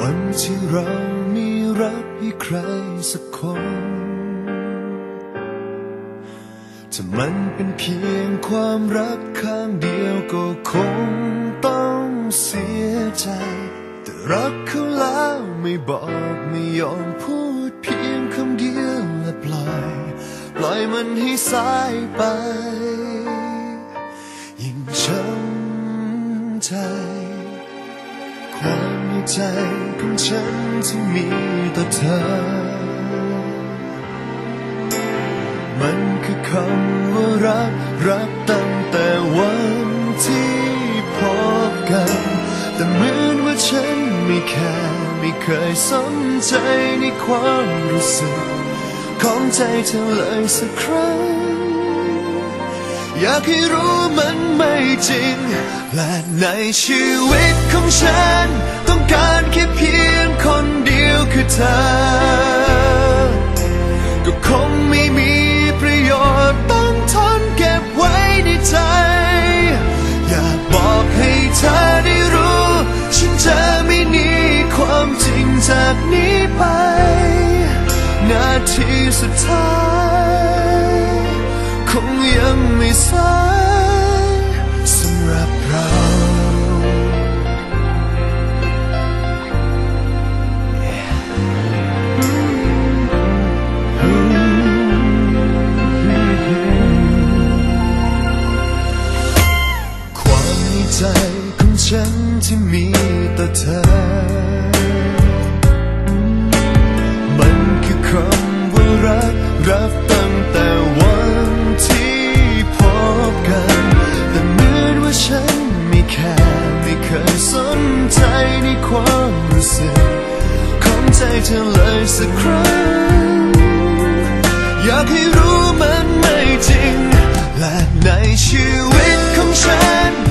วันที่เรามีรักให้ใครสักคน ถ้ามันเป็นเพียงความรักข้างเดียวก็คงต้องเสียใจ แต่รักเขาแล้วไม่บอกไม่ยอมพูดเพียงคำเดียวและปล่อย ปล่อยมันให้สายไป ยิ่งช้ำใจ ใจของฉันที่มีต่อเธอ มันคือคำว่ารัก รักตั้งแต่วันที่พบกัน แต่เหมือนว่าฉันไม่แค่ไม่เคยสนใจในความรู้สึก ของใจเธอเลยสักครั้ง อยากให้รู้มันไม่จริงและในชีวิตของฉัน ธอ ก็คงไม่มีประโยชน์ต้องทนเก็บไว้ในใจ อยากบอกให้เธอได้รู้ ฉันจะไม่หนีความจริงจากนี้ไป นาทีสุดท้าย คงยังไม่สาย ฉันที่มีต่อเธอ มันคือคำว่ารักรักตั้งแต่วันที่พบกัน แต่เหมือนว่าฉันไม่แค่ไม่เคยสนใจในความรู้สึกของใจเธอเลยสักครั้ง อยากให้รู้มันไม่จริง และในชีวิตของฉัน